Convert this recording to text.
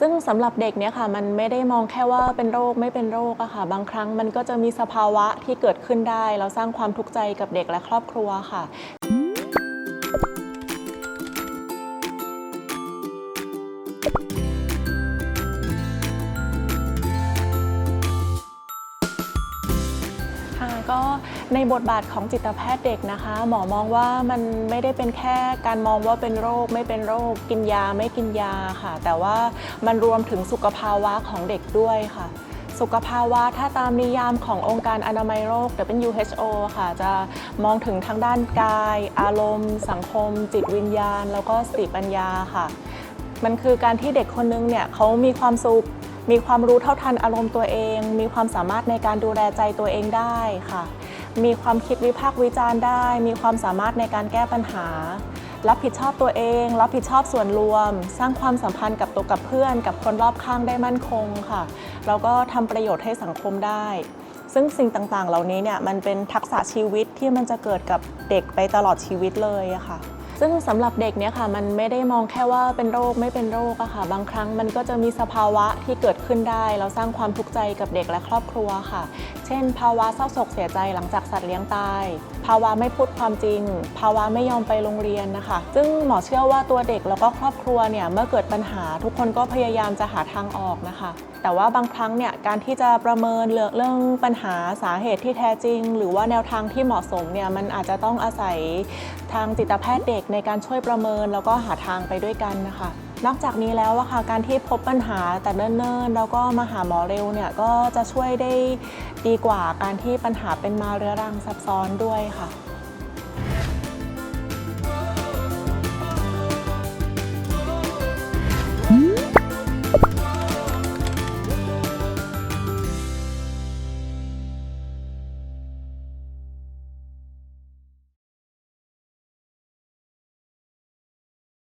ซึ่งสำหรับเด็กเนี่ยค่ะมันไม่ได้มองแค่ว่าเป็นโรคไม่เป็นโรคอะค่ะ บางครั้งมันก็จะมีสภาวะที่เกิดขึ้นได้ แล้วสร้างความทุกข์ใจกับเด็กและครอบครัวค่ะ ค่ะก็ในบทบาทของจิตแพทย์เด็กนะคะ หมอมองว่ามันไม่ได้เป็นแค่การมองว่าเป็นโรค ไม่เป็นโรค กินยาไม่กินยาค่ะ แต่ว่ามันรวมถึงสุขภาวะของเด็กด้วยค่ะสุขภาวะถ้าตามนิยามขององค์การอนามัยโรค WHO ค่ะ จะมองถึงทางด้านกาย อารมณ์ สังคม จิตวิญญาณ แล้วก็สติปัญญาค่ะ มันคือการที่เด็กคนนึงเนี่ยเขามีความสุข มีความรู้เท่าทันอารมณ์ตัวเอง มีความสามารถในการดูแลใจตัวเองได้ค่ะ มีความคิดวิพากษ์วิจารณ์ได้ มีความสามารถในการแก้ปัญหา รับผิดชอบตัวเอง รับผิดชอบส่วนรวม สร้างความสัมพันธ์กับตัวกับเพื่อน กับคนรอบข้างได้มั่นคงค่ะ แล้วก็ทำประโยชน์ให้สังคมได้ ซึ่งสิ่งต่างๆ เหล่านี้เนี่ยมันเป็นทักษะชีวิตที่มันจะเกิดกับเด็กไปตลอดชีวิตเลยอะค่ะ ซึ่งสำหรับเด็กเนี่ยค่ะมันไม่ได้มองแค่ว่าเป็นโรคไม่เป็นโรคอะค่ะ บางครั้งมันก็จะมีสภาวะที่เกิดขึ้นได้แล้วสร้างความทุกข์ใจกับเด็กและครอบครัวค่ะเช่น ภาวะเศร้าโศกเสียใจหลังจากสัตว์เลี้ยงตาย ภาวะไม่พูดความจริง ภาวะไม่ยอมไปโรงเรียนนะคะ ซึ่งหมอเชื่อว่าตัวเด็กแล้วก็ครอบครัวเนี่ยเมื่อเกิดปัญหา ทุกคนก็พยายามจะหาทางออกนะคะ แต่ว่าบางครั้งเนี่ยการที่จะประเมินเรื่องเรื่องปัญหาสาเหตุที่แท้จริง หรือว่าแนวทางที่เหมาะสมเนี่ยมันอาจจะต้องอาศัยทางจิตแพทย์เด็กในการช่วยประเมิน แล้วก็หาทางไปด้วยกันนะคะ นอกจากนี้แล้วอะค่ะการที่พบปัญหาแต่เนิ่นๆ แล้วก็มาหาหมอเร็วเนี่ยก็จะช่วยได้ดีกว่าการที่ปัญหาเป็นมาเรื้อรังซับซ้อนด้วยค่ะ